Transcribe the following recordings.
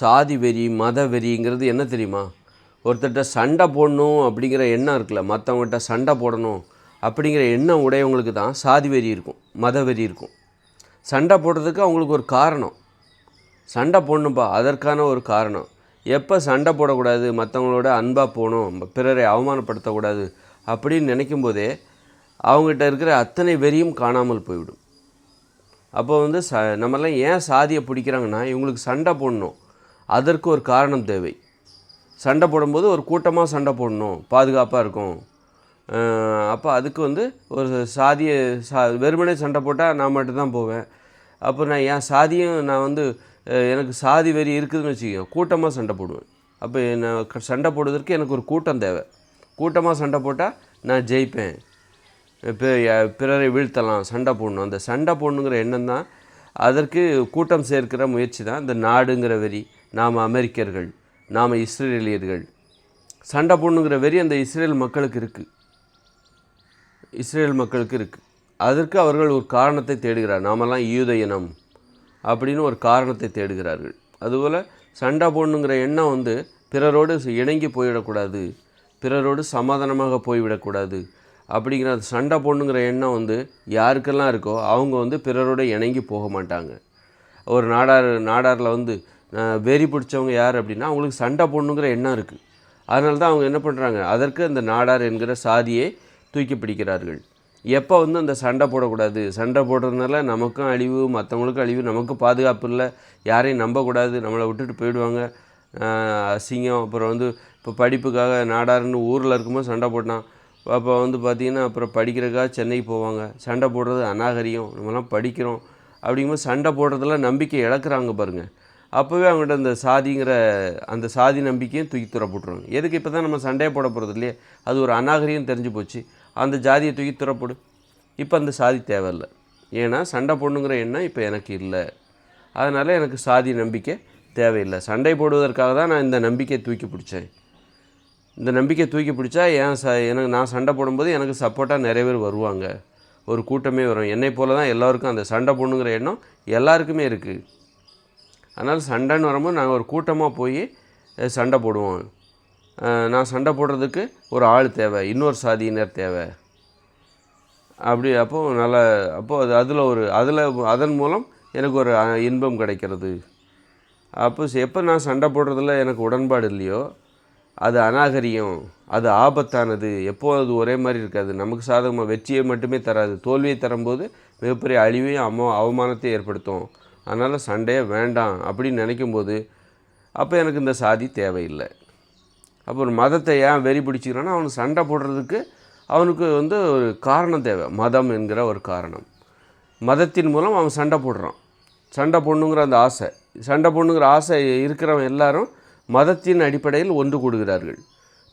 சாதி வெறி மத வெறிங்கிறது என்ன தெரியுமா? ஒருத்தர்கிட்ட சண்டை போடணும் அப்படிங்கிற எண்ணம் இருக்குல்ல மற்றவங்ககிட்ட சண்டை போடணும் அப்படிங்கிற எண்ணம் உடையவங்களுக்கு தான் சாதி வெறி இருக்கும் மத வெறி இருக்கும். சண்டை போடுறதுக்கு அவங்களுக்கு ஒரு காரணம். சண்டை போடணும்ப்பா அதற்கான ஒரு காரணம். எப்போ சண்டை போடக்கூடாது மற்றவங்களோட அன்பாக போகணும் பிறரை அவமானப்படுத்தக்கூடாது அப்படின்னு நினைக்கும் போதே அவங்ககிட்ட இருக்கிற அத்தனை வெறியும் காணாமல் போய்விடும். அப்போ வந்து ச நம்மலாம் ஏன் சாதியை பிடிக்கிறாங்கன்னா இவங்களுக்கு சண்டை போடணும். அதற்கு ஒரு காரணம் தேவை. சண்டை போடும்போது ஒரு கூட்டமாக சண்டை போடணும். பாதுகாப்பாக இருக்கும். அப்போ அதுக்கு வந்து ஒரு சாதியை சா வெறுமனே சண்டை போட்டால் நான் மட்டும்தான் போவேன். அப்போ நான் என் சாதியும் நான் வந்து எனக்கு சாதி வெறி இருக்குதுன்னு வச்சுக்கோங்க. கூட்டமாக சண்டை போடுவேன். அப்போ நான் க- சண்டை போடுவதற்கு எனக்கு ஒரு கூட்டம் தேவை. கூட்டமாக சண்டை போட்டால் நான் ஜெயிப்பேன். பி- பிறரை வீழ்த்தலாம் சண்டை போடணும். அந்த சண்டை போடணுங்கிற எண்ணம் தான் அதற்கு கூட்டம் சேர்க்கிற முயற்சி தான் இந்த நாடுங்கிற வெறி. நாம் அமெரிக்கர்கள் நாம் இஸ்ரேலியர்கள். சண்டை போடணுங்கிற வெறி அந்த இஸ்ரேல் மக்களுக்கு இருக்குது இஸ்ரேல் மக்களுக்கு இருக்குது அதற்கு அவர்கள் ஒரு காரணத்தை தேடுகிறார். நாமெல்லாம் யூத இனம் அப்படின்னு ஒரு காரணத்தை தேடுகிறார்கள். அதுபோல் சண்டை போடணுங்கிற எண்ணம் வந்து பிறரோடு இணங்கி போயிடக்கூடாது. பிறரோடு சமாதானமாக போய்விடக்கூடாது. அப்படிங்கிற அந்த சண்டை போடணுங்கிற எண்ணம் வந்து யாருக்கெல்லாம் இருக்கோ அவங்க வந்து பிறரோடு இணங்கி போக மாட்டாங்க. ஒரு நாடார் நாடாரில் வந்து வெறி பிடிச்சவங்க யார் அப்படின்னா அவங்களுக்கு சண்டை போடணுங்கிற எண்ணம் இருக்குது அதனால தான் அவங்க என்ன பண்ணுறாங்க அதற்கு அந்த நாடார் என்கிற சாதியை தூக்கி பிடிக்கிறார்கள். எப்போ வந்து அந்த சண்டை போடக்கூடாது? சண்டை போடுறதுனால நமக்கும் அழிவு மற்றவங்களுக்கும் அழிவு நமக்கும் பாதுகாப்பு இல்லை யாரையும் நம்பக்கூடாது நம்மளை விட்டுட்டு போயிடுவாங்க. அசிங்கம் அப்புறம் வந்து இப்போ படிப்புக்காக நாடாருன்னு ஊரில் இருக்கும்போது சண்டை போட்டான். அப்போ வந்து பார்த்திங்கன்னா அப்புறம் படிக்கிறக்காக சென்னைக்கு போவாங்க. சண்டை போடுறது அநாகரியம் நம்மலாம் படிக்கிறோம். அப்படிங்கும்போது சண்டை போடுறதெல்லாம் நம்பிக்கை இழக்கிறாங்க பாருங்கள் அப்போவே அவங்கள்ட்ட அந்த சாதிங்கிற அந்த சாதி நம்பிக்கையும் தூக்கி தூர போட்டுருவாங்க. எதுக்கு இப்போ தான் நம்ம சண்டையே போட போகிறது இல்லையே? அது ஒரு அநாகரியம் தெரிஞ்சு போச்சு. அந்த ஜாதியை தூக்கி தூர இப்போ அந்த சாதி தேவையில்லை. ஏன்னா சண்டை போடணுங்கிற எண்ணம் இப்போ எனக்கு இல்லை. அதனால் எனக்கு சாதி நம்பிக்கை தேவையில்லை. சண்டை போடுவதற்காக தான் நான் இந்த நம்பிக்கையை தூக்கி பிடிச்சேன். இந்த நம்பிக்கை தூக்கி பிடிச்சா ஏன் ச எனக்கு நான் சண்டை போடும்போது எனக்கு சப்போர்ட்டாக நிறைய பேர் வருவாங்க. ஒரு கூட்டமே வரும். என்னை போல தான் எல்லாருக்கும் அந்த சண்டை போடணுங்கிற எண்ணம் எல்லாருக்குமே இருக்குது அதனால் சண்டைன்னு வரும்போது நாங்கள் ஒரு கூட்டமாக போய் சண்டை போடுவோம். நான் சண்டை போடுறதுக்கு ஒரு ஆள் தேவை இன்னொரு சாதியினர் தேவை. அப்படி அப்போது நல்ல அப்போது அது அதில் ஒரு அதில் அதன் மூலம் எனக்கு ஒரு இன்பம் கிடைக்கிறது. அப்போ எப்போ நான் சண்டை போடுறதில் எனக்கு உடன்பாடு இல்லையோ அது அநாகரியம் அது ஆபத்தானது. எப்போ அது ஒரே மாதிரி இருக்காது. நமக்கு சாதகமாக வெற்றியை மட்டுமே தராது. தோல்வியை தரும்போது மிகப்பெரிய அழிவையும் அம அவமானத்தையும் ஏற்படுத்தும். அதனால் சண்டையே வேண்டாம் அப்படின்னு நினைக்கும்போது அப்போ எனக்கு இந்த சாதி தேவையில்லை. அப்போ ஒரு மதத்தை ஏன் வெறி பிடிச்சிக்கிறான்னா அவனுக்கு சண்டை போடுறதுக்கு அவனுக்கு வந்து ஒரு காரணம் தேவை. மதம் என்கிற ஒரு காரணம். மதத்தின் மூலம் அவன் சண்டை போடுறான். சண்டை போடணுங்கிற அந்த ஆசை. சண்டை போடணுங்கிற ஆசை இருக்கிறவன் எல்லாரும் மதத்தின் அடிப்படையில் ஒன்று கூடுகிறார்கள்.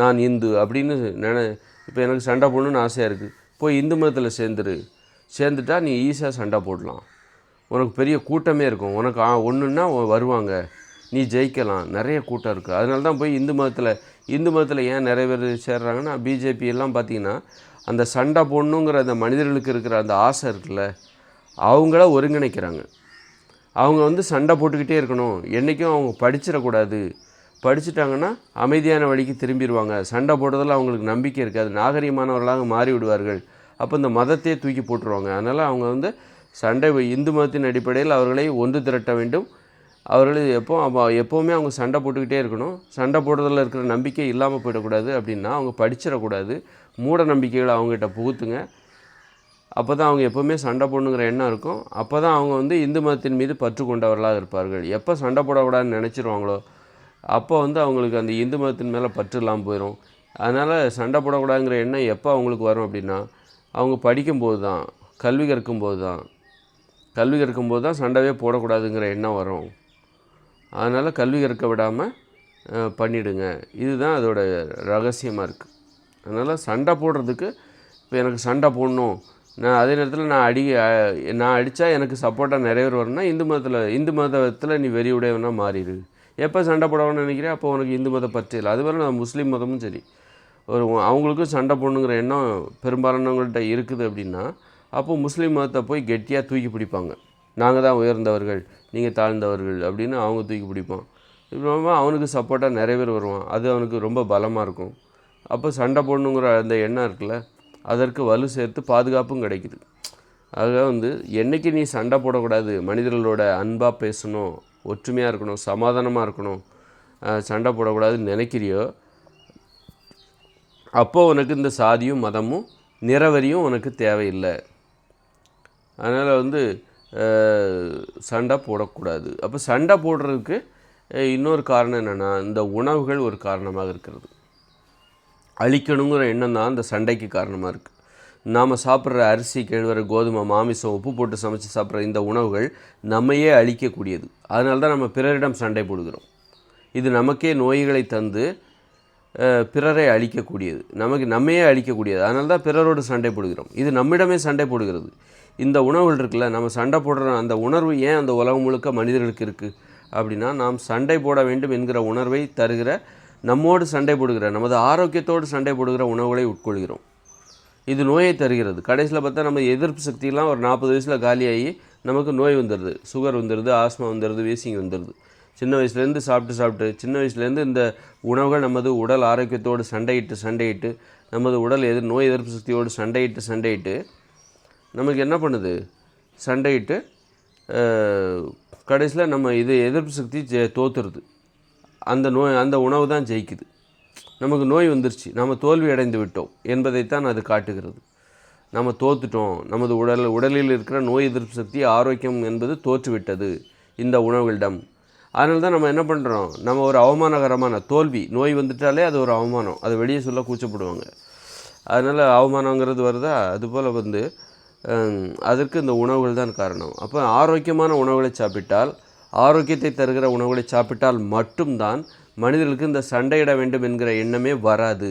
நான் இந்து அப்படின்னு நினை இப்போ எனக்கு சண்டை போடணுன்னு ஆசையாக இருக்குது போய் இந்து மதத்தில் சேர்ந்துரு. சேர்ந்துட்டா நீ ஈஸியாக சண்டை போடலாம். உனக்கு பெரிய கூட்டமே இருக்கும். உனக்கு ஆ ஒன்றுன்னா வருவாங்க. நீ ஜெயிக்கலாம். நிறைய கூட்டம் இருக்குது அதனால தான் போய் இந்து மதத்தில் இந்து மதத்தில் ஏன் நிறைய பேர் சேர்றாங்கன்னா பிஜேபி எல்லாம் பார்த்தீங்கன்னா அந்த சண்டை போடணுங்கிற அந்த மனிதர்களுக்கு இருக்கிற அந்த ஆசை இருக்குல்ல அவங்கள ஒருங்கிணைக்கிறாங்க. அவங்க வந்து சண்டை போட்டுக்கிட்டே இருக்கணும். என்றைக்கும் அவங்க படிச்சிடக்கூடாது. படிச்சிட்டாங்கன்னா அமைதியான வழிக்கு திரும்பிடுவாங்க. சண்டை போடுறதில் அவங்களுக்கு நம்பிக்கை இருக்காது. நாகரீகமானவர்களாக மாறி விடுவார்கள் அப்போ இந்த மதத்தையே தூக்கி போட்டுருவாங்க. அதனால் அவங்க வந்து சண்டை இந்து மதத்தின் அடிப்படையில் அவர்களை ஒன்று திரட்ட வேண்டும். அவர்கள் எப்போ எப்போவுமே அவங்க சண்டை போட்டுக்கிட்டே இருக்கணும். சண்டை போடுறதில் இருக்கிற நம்பிக்கை இல்லாமல் போயிடக்கூடாது அப்படின்னா அவங்க படிச்சிடக்கூடாது. மூட நம்பிக்கைகளை அவங்ககிட்ட புகுத்துங்க. அப்போ தான் அவங்க எப்போவுமே சண்டை போடணுங்கிற எண்ணம் இருக்கும். அப்போ தான் அவங்க வந்து இந்து மதத்தின் மீது பற்று கொண்டவர்களாக இருப்பார்கள். எப்போ சண்டை போடக்கூடாதுன்னு நினச்சிருவாங்களோ அப்போ வந்து அவங்களுக்கு அந்த இந்து மதத்தின் மேலே பற்று இல்லாமல் போயிடும் அதனால் சண்டை போடக்கூடாதுங்கிற எண்ணம் எப்போ அவங்களுக்கு வரும் அப்படின்னா அவங்க படிக்கும்போது தான் கல்வி கற்கும்போது தான் கல்வி கற்கும்போது தான் சண்டையே போடக்கூடாதுங்கிற எண்ணம் வரும். அதனால் கல்வி கற்க விடாமல் பண்ணிவிடுங்க இதுதான் அதோட ரகசியமாக இருக்குது அதனால் சண்டை போடுறதுக்கு இப்போ எனக்கு சண்டை போடணும். நான் அதே நேரத்தில் நான் அடி நான் அடித்தா எனக்கு சப்போர்ட்டாக நிறைய பேர் வரணும்னா இந்து மதத்தில் இந்து மதத்தில் நீ வெறி உடையவனா மாறிடு எப்போ சண்டை போடணும்னு நினைக்கிறேன் அப்போ உனக்கு இந்து மதம் பற்றியில் இல்லை. அது மாதிரி நான் முஸ்லீம் மதமும் சரி. ஒரு அவங்களுக்கும் சண்டை போடணுங்கிற எண்ணம் பெரும்பாலானவங்கள்ட்ட இருக்குது அப்படின்னா அப்போது முஸ்லீம் மதத்தை போய் கெட்டியாக தூக்கி பிடிப்பாங்க. நாங்கள் தான் உயர்ந்தவர்கள் நீங்கள் தாழ்ந்தவர்கள் அப்படின்னு அவங்க தூக்கி பிடிப்போம் இப்போ அவனுக்கு சப்போர்ட்டாக நிறைய பேர் வருவான். அது அவனுக்கு ரொம்ப பலமாக இருக்கும். அப்போ சண்டை போடணுங்கிற அந்த எண்ணம் இருக்குல்ல அதற்கு வலு சேர்த்து பாதுகாப்பும் கிடைக்குது. ஆக வந்து என்னைக்கு நீ சண்டை போடக்கூடாது மனிதர்களோட அன்பாக பேசணும் ஒற்றுமையாக இருக்கணும் சமாதானமாக இருக்கணும் சண்டை போடக்கூடாதுன்னு நினைக்கிறியோ அப்போது உனக்கு இந்த சாதியும் மதமும் நிறவரியும் உனக்கு தேவையில்லை. அதனால் வந்து சண்டை போடக்கூடாது. அப்போ சண்டை போடுறதுக்கு இன்னொரு காரணம் என்னென்னா இந்த உணவுகள் ஒரு காரணமாக இருக்கிறது. அழிக்கணுங்கிற எண்ணம் தான் இந்த சண்டைக்கு காரணமாக இருக்குது நாம் சாப்பிட்ற அரிசி கேழ்வரை கோதுமை மாமிசம் உப்பு போட்டு சமைச்சு சாப்பிட்ற இந்த உணவுகள் நம்மையே அழிக்கக்கூடியது. அதனால தான் நம்ம பிறரிடம் சண்டை போடுகிறோம். இது நமக்கே நோய்களை தந்து பிறரை அழிக்கக்கூடியது. நமக்கு நம்மையே அழிக்கக்கூடியது. அதனால தான் பிறரோடு சண்டை போடுகிறோம். இது நம்மிடமே சண்டை போடுகிறது. இந்த உணவுகள் இருக்குல்ல நம்ம சண்டை போடுற அந்த உணர்வு ஏன் அந்த உலகம் முழுக்க மனிதர்களுக்கு இருக்குது அப்படின்னா நாம் சண்டை போட வேண்டும் என்கிற உணர்வை தருகிற நம்மோடு சண்டை போடுகிற நமது ஆரோக்கியத்தோடு சண்டை போடுகிற உணவுகளை உட்கொள்கிறோம். இது நோயை தருகிறது. கடைசியில் பார்த்தா நம்ம எதிர்ப்பு சக்தியெல்லாம் ஒரு நாற்பது வயசில் காலியாகி நமக்கு நோய் வந்துடுது. சுகர் வந்துடுது ஆஸ்மா வந்துடுது வீசிங் வந்துடுது. சின்ன வயசுலேருந்து சாப்பிட்டு சாப்பிட்டு சின்ன வயசுலேருந்து இந்த உணவுகள் நமது உடல் ஆரோக்கியத்தோடு சண்டையிட்டு சண்டையிட்டு நமது உடல் எதிர் நோய் எதிர்ப்பு சக்தியோடு சண்டையிட்டு சண்டையிட்டு நமக்கு என்ன பண்ணுது? சண்டையிட்டு கடைசியில் நம்ம இது எதிர்ப்பு சக்தி ஜெ- தோத்துருது. அந்த நோய் அந்த உணவு தான் ஜெயிக்குது. நமக்கு நோய் வந்துருச்சு. நம்ம தோல்வி அடைந்து விட்டோம் என்பதைத்தான் அது காட்டுகிறது. நம்ம தோத்துட்டோம். நமது உடல் உடலில் இருக்கிற நோய் எதிர்ப்பு சக்தி ஆரோக்கியம் என்பது தோற்றுவிட்டது இந்த உணவுகளிடம். அதனால தான் நம்ம என்ன பண்ணுறோம் நம்ம ஒரு அவமானகரமான தோல்வி. நோய் வந்துட்டாலே அது ஒரு அவமானம். அதை வெளியே சொல்ல கூச்சப்படுவாங்க. அதனால் அவமானங்கிறது வருதா? அதுபோல் வந்து அதற்கு இந்த உணவுகள் தான் காரணம். அப்போ ஆரோக்கியமான உணவுகளை சாப்பிட்டால் ஆரோக்கியத்தை தருகிற உணவுகளை சாப்பிட்டால் மட்டும்தான் மனிதர்களுக்கு இந்த சண்டையிட வேண்டும் என்கிற எண்ணமே வராது.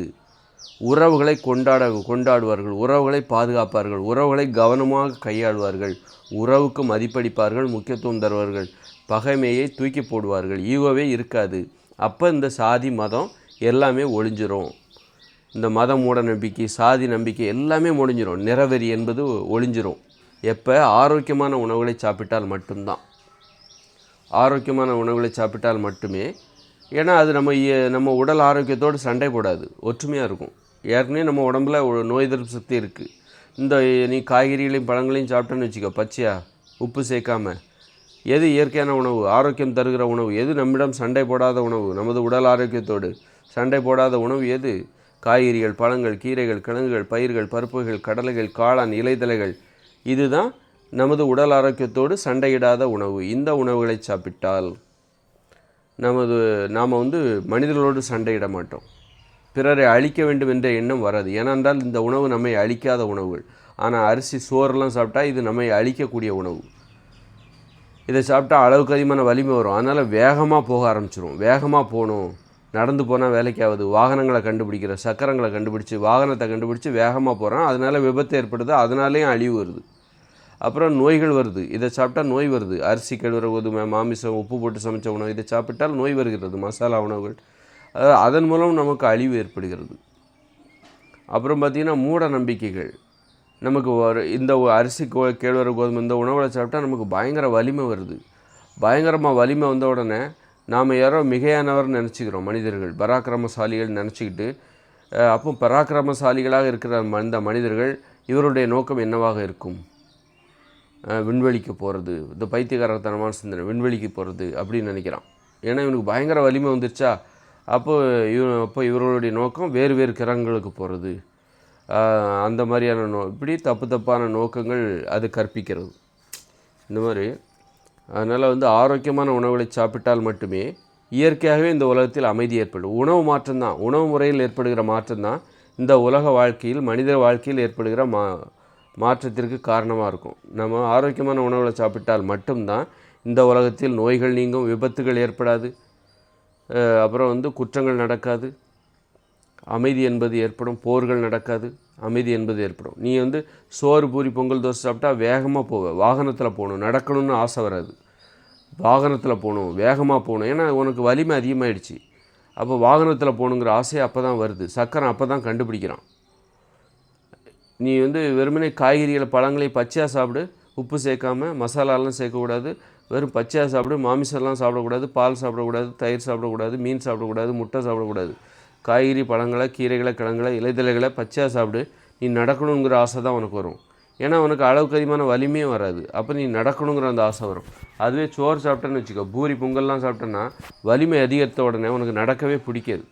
உறவுகளை கொண்டாட கொண்டாடுவார்கள். உறவுகளை பாதுகாப்பார்கள். உறவுகளை கவனமாக கையாளுவார்கள். உறவுக்கு மதிப்பளிப்பார்கள் முக்கியத்துவம் தருவார்கள். பகைமையை தூக்கி போடுவார்கள். ஈகோவே இருக்காது. அப்போ இந்த சாதி மதம் எல்லாமே ஒளிஞ்சிரும். இந்த மத மூட நம்பிக்கை சாதி நம்பிக்கை எல்லாமே முடிஞ்சிடும் நிறவெறி என்பது ஒளிஞ்சிரும். எப்போ? ஆரோக்கியமான உணவுகளை சாப்பிட்டால் மட்டும்தான். ஆரோக்கியமான உணவுகளை சாப்பிட்டால் மட்டுமே. ஏன்னா அது நம்ம நம்ம உடல் ஆரோக்கியத்தோடு சண்டை போடாது. ஒற்றுமையாக இருக்கும். ஏற்கனவே நம்ம உடம்புல ஒரு நோய் எதிர்ப்பு சக்தி இருக்குது இந்த நீ காய்கறிகளையும் பழங்களையும் சாப்பிட்டேன்னு வச்சுக்கோ பச்சையா? உப்பு சேர்க்காம. எது இயற்கையான உணவு? ஆரோக்கியம் தருகிற உணவு. எது நம்மிடம் சண்டை போடாத உணவு? நமது உடல் ஆரோக்கியத்தோடு சண்டை போடாத உணவு எது? காய்கறிகள் பழங்கள் கீரைகள் கிழங்குகள் பயிர்கள் பருப்புகள் கடலைகள் காளான் இலைதலைகள் இதுதான் நமது உடல் ஆரோக்கியத்தோடு சண்டையிடாத உணவு. இந்த உணவுகளை சாப்பிட்டால் நமது நாம் வந்து மனிதர்களோடு சண்டையிட மாட்டோம். பிறரை அழிக்க வேண்டும் என்ற எண்ணம் வராது. ஏனென்றால் இந்த உணவு நம்மை அழிக்காத உணவுகள். ஆனால் அரிசி சோறுலாம் சாப்பிட்டா இது நம்மை அழிக்கக்கூடிய உணவு. இதை சாப்பிட்டா அளவுக்கு அதிகமான வலிமை வரும். அதனால் வேகமாக போக ஆரம்பிச்சிரும் வேகமாக போகணும். நடந்து போனால் வேலைக்கு ஆகுது வாகனங்களை கண்டுபிடிக்கிற சக்கரங்களை கண்டுபிடிச்சி வாகனத்தை கண்டுபிடிச்சி வேகமாக போகிறான் அதனால் விபத்து ஏற்படுது அதனாலேயும் அழிவு வருது. அப்புறம் நோய்கள் வருது. இதை சாப்பிட்டா நோய் வருது. அரிசி கழுவுற கோதுமை மாமிசம் உப்பு போட்டு சமைச்ச உணவு இதை சாப்பிட்டால் நோய் வருகிறது மசாலா உணவுகள். அதாவது அதன் மூலம் நமக்கு அழிவு ஏற்படுகிறது. அப்புறம் பார்த்திங்கன்னா மூட நம்பிக்கைகள். நமக்கு ஒரு இந்த அரிசி கோ கேழ்வரை கோதுமை இந்த உணவுகளை சாப்பிட்டா நமக்கு பயங்கர வலிமை வருது. பயங்கரமாக வலிமை வந்த உடனே நாம் யாரோ மிகையானவர் நினச்சிக்கிறோம் மனிதர்கள் பராக்கிரமசாலிகள் நினச்சிக்கிட்டு அப்போ பராக்கிரமசாலிகளாக இருக்கிற ம- மனிதர்கள் இவருடைய நோக்கம் என்னவாக இருக்கும்? விண்வெளிக்கு போகிறது இந்த பைத்தியகாரத்தனமான சிந்தனை விண்வெளிக்கு போகிறது அப்படின்னு நினைக்கிறான். ஏன்னா இவனுக்கு பயங்கர வலிமை வந்துருச்சா? அப்போ இவ அப்போ இவர்களுடைய நோக்கம் வேறு வேறு கிரகங்களுக்கு போகிறது அந்த மாதிரியான நோ இப்படி தப்பு தப்பான நோக்கங்கள் அது கற்பிக்கிறது. இந்த மாதிரி அதனால் வந்து ஆரோக்கியமான உணவுகளை சாப்பிட்டால் மட்டுமே இயற்கையாகவே இந்த உலகத்தில் அமைதி ஏற்படும். உணவு மாற்றம்தான். உணவு முறையில் ஏற்படுகிற மாற்றம்தான் இந்த உலக வாழ்க்கையில் மனித வாழ்க்கையில் ஏற்படுகிற மா மாற்றத்திற்கு காரணமாக இருக்கும். நம்ம ஆரோக்கியமான உணவுகளை சாப்பிட்டால் மட்டும்தான் இந்த உலகத்தில் நோய்கள் நீங்கும் விபத்துகள் ஏற்படாது. அப்புறம் வந்து குற்றங்கள் நடக்காது. அமைதி என்பது ஏற்படும் போர்கள் நடக்காது அமைதி என்பது ஏற்படும். நீ வந்து சோறு பூரி பொங்கல் தோசை சாப்பிட்டா வேகமாக போவ வாகனத்தில் போகணும் நடக்கணும்னு ஆசை வராது. வாகனத்தில் போகணும் வேகமாக போகணும். ஏன்னா உனக்கு வலிமை அதிகமாகிடுச்சு அப்போ வாகனத்தில் போகணுங்கிற ஆசை அப்போ தான் வருது. சக்கரம் அப்போ தான் கண்டுபிடிக்கிறான். நீ வந்து வெறுமனே காய்கறிகளை பழங்களை பச்சையாக சாப்பிடு உப்பு சேர்க்காம மசாலாலாம் சேர்க்கக்கூடாது. வெறும் பச்சையாக சாப்பிடு மாமிசம்லாம் சாப்பிடக்கூடாது பால் சாப்பிடக்கூடாது தயிர் சாப்பிடக்கூடாது மீன் சாப்பிடக்கூடாது முட்டை சாப்பிடக்கூடாது. காய்கறி பழங்களை கீரைகளை கிழங்களை இலைதலைகளை பச்சையாக சாப்பிடு. நீ நடக்கணுங்கிற ஆசை தான் உனக்கு வரும். ஏன்னா உனக்கு அளவுக்கு அதிகமான வலிமையும் வராது. அப்போ நீ நடக்கணுங்கிற அந்த ஆசை வரும். அதுவே சோறு சாப்பிட்டேன்னு வச்சுக்கோ. பூரி பொங்கல்லாம் சாப்பிட்டேன்னா வலிமை அதிகரித்த உடனே உனக்கு நடக்கவே பிடிக்காது.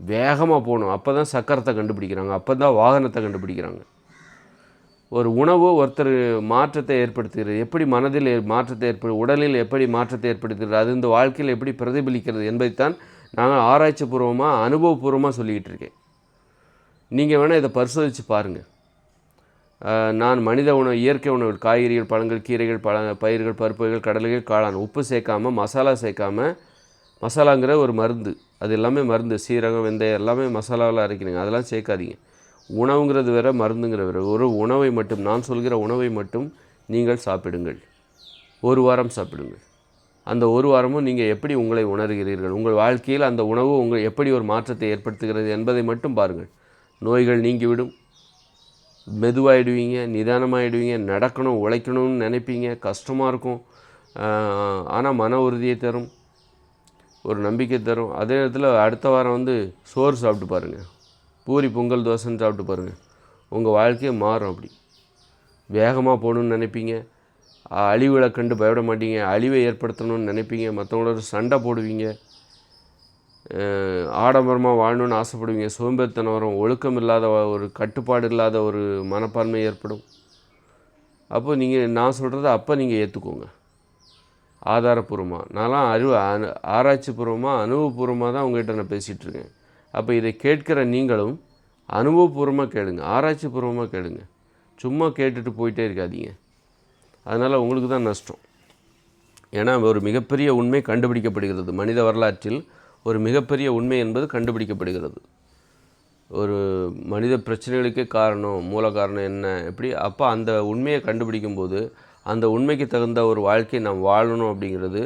வேகமாக போகணும். அப்போ தான் சக்கரத்தை கண்டுபிடிக்கிறாங்க. அப்போ தான் வாகனத்தை கண்டுபிடிக்கிறாங்க. ஒரு உணவு ஒருத்தர் மாற்றத்தை ஏற்படுத்துகிறது. எப்படி மனதில் மாற்றத்தை ஏற்படு உடலில் எப்படி மாற்றத்தை ஏற்படுத்துகிறது. அது இந்த வாழ்க்கையில் எப்படி பிரதிபலிக்கிறது என்பதைத்தான் நாங்கள் ஆராய்ச்சி பூர்வமாக அனுபவபூர்வமாக சொல்லிக்கிட்டு இருக்கேன் நீங்கள் வேணால் இதை பரிசோதித்து பாருங்கள் நான் மனித உணவு இயற்கை உணவு காய்கறிகள் பழங்கள் கீரைகள் பழ பயிர்கள் பருப்புகள் கடலைகள் காளான் உப்பு சேர்க்காம மசாலா சேர்க்காம மசாலாங்கிற ஒரு மருந்து. அது எல்லாமே மருந்து. சீரகம் வெந்தயம் எல்லாமே மசாலாவில் அரைக்கணுங்க. அதெல்லாம் சேர்க்காதீங்க. உணவுங்கிறது வேற மருந்துங்கிற வேற. ஒரு உணவை மட்டும் நான் சொல்கிற உணவை மட்டும் நீங்கள் சாப்பிடுங்கள். ஒரு வாரம் சாப்பிடுங்கள். அந்த ஒரு வாரமும் நீங்கள் எப்படி உங்களை உணர்கிறீர்கள்? உங்கள் வாழ்க்கையில் அந்த உணவு உங்கள் எப்படி ஒரு மாற்றத்தை ஏற்படுத்துகிறது என்பதை மட்டும் பாருங்கள். நோய்கள் நீங்கிவிடும். மெதுவாகிடுவீங்க நிதானமாகிடுவீங்க நடக்கணும் உழைக்கணும்னு நினைப்பீங்க கஷ்டமாக இருக்கும். ஆனால் மன உறுதியை தரும். ஒரு நம்பிக்கை தரும். அதே நேரத்தில் அடுத்த வாரம் வந்து சோறு சாப்பிட்டு பாருங்கள் பூரி பொங்கல் தோசைன்னு சாப்பிட்டு பாருங்கள் உங்கள் வாழ்க்கையை மாறும் அப்படி. வேகமாக போகணுன்னு நினைப்பீங்க. அழிவுகளை கண்டு பயப்பட மாட்டீங்க. அழிவை ஏற்படுத்தணும்னு நினைப்பீங்க. மற்றவங்களோட சண்டை போடுவீங்க. ஆடம்பரமாக வாழணும்னு ஆசைப்படுவீங்க. சோம்பேறித்தனம் வரும் ஒழுக்கம் இல்லாத ஒரு கட்டுப்பாடு இல்லாத ஒரு மனப்பான்மை ஏற்படும். அப்போ நீங்கள் நான் சொல்கிறத அப்போ நீங்கள் ஏற்றுக்கோங்க ஆதாரபூர்வமாக நான்லாம் அறிவு அனு ஆராய்ச்சிபூர்வமாக அனுபவபூர்வமாக தான் உங்கள்கிட்ட நான் பேசிகிட்ருக்கேன் அப்போ இதை கேட்கிற நீங்களும் அனுபவபூர்வமாக கேளுங்க. ஆராய்ச்சிபூர்வமாக கேளுங்க. சும்மா கேட்டுட்டு போயிட்டே இருக்காதீங்க. அதனால் உங்களுக்கு தான் நஷ்டம். ஏன்னா ஒரு மிகப்பெரிய உண்மை கண்டுபிடிக்கப்படுகிறது. மனித வரலாற்றில் ஒரு மிகப்பெரிய உண்மை என்பது கண்டுபிடிக்கப்படுகிறது. ஒரு மனித பிரச்சனைகளுக்கே காரணம் மூல காரணம் என்ன எப்படி? அப்போ அந்த உண்மையை கண்டுபிடிக்கும் போது அந்த உண்மைக்கு தகுந்த ஒரு வாழ்க்கை நாம் வாழணும் அப்படிங்கிறது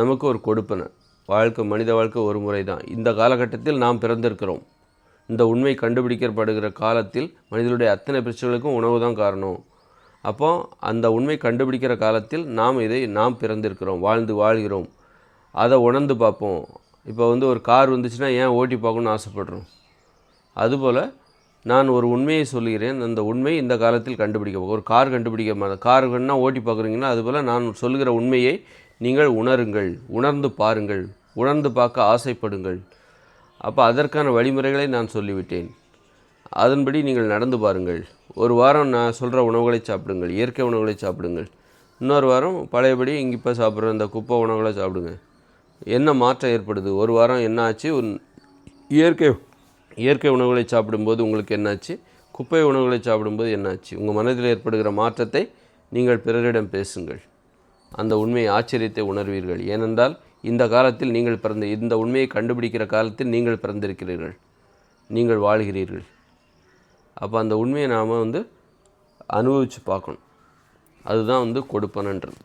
நமக்கு ஒரு கொடுப்பனை. வாழ்க்கை மனித வாழ்க்கை ஒரு முறை தான். இந்த காலகட்டத்தில் நாம் பிறந்திருக்கிறோம். இந்த உண்மை கண்டுபிடிக்கப்படுகிற காலத்தில் மனிதனுடைய அத்தனை பிரச்சனைகளுக்கும் உணவு தான் காரணம். அப்போ அந்த உண்மை கண்டுபிடிக்கிற காலத்தில் நாம் இதை நாம் பிறந்திருக்கிறோம் வாழ்ந்து வாழ்கிறோம். அதை உணர்ந்து பார்ப்போம். இப்போ வந்து ஒரு கார் வந்துச்சுன்னா ஏன் ஓட்டி பார்க்கணும்னு ஆசைப்படுறோம்? அதுபோல் நான் ஒரு உண்மையை சொல்கிறேன் அந்த உண்மை இந்த காலத்தில் கண்டுபிடிக்க ஒரு கார் கண்டுபிடிக்க மாட்டேன். கார் வேணா ஓட்டி பார்க்குறீங்கன்னா அதுபோல் நான் சொல்கிற உண்மையை நீங்கள் உணருங்கள் உணர்ந்து பாருங்கள் உணர்ந்து பார்க்க ஆசைப்படுங்கள். அப்போ அதற்கான வழிமுறைகளை நான் சொல்லிவிட்டேன். அதன்படி நீங்கள் நடந்து பாருங்கள். ஒரு வாரம் நான் சொல்கிற உணவுகளை சாப்பிடுங்கள் இயற்கை உணவுகளை சாப்பிடுங்கள். இன்னொரு வாரம் பழையபடி இங்கே இப்போ சாப்பிட்ற அந்த குப்பை உணவுகளை சாப்பிடுங்க. என்ன மாற்றம் ஏற்படுது? ஒரு வாரம் என்ன ஆச்சு? உன் இயற்கை இயற்கை உணவுகளை சாப்பிடும்போது உங்களுக்கு என்னாச்சு குப்பை உணவுகளை சாப்பிடும்போது என்னாச்சு உங்கள் மனதில் ஏற்படுகிற மாற்றத்தை நீங்கள் பிறரிடம் பேசுங்கள். அந்த உண்மை ஆச்சரியத்தை உணர்வீர்கள். ஏனென்றால் இந்த காலத்தில் நீங்கள் பிறந்த இந்த உண்மையை கண்டுபிடிக்கிற காலத்தில் நீங்கள் பிறந்திருக்கிறீர்கள். நீங்கள் வாழ்கிறீர்கள். அப்போ அந்த உண்மையை நாம் வந்து அனுபவித்து பார்க்கணும். அதுதான் வந்து கொடுப்பனன்றது.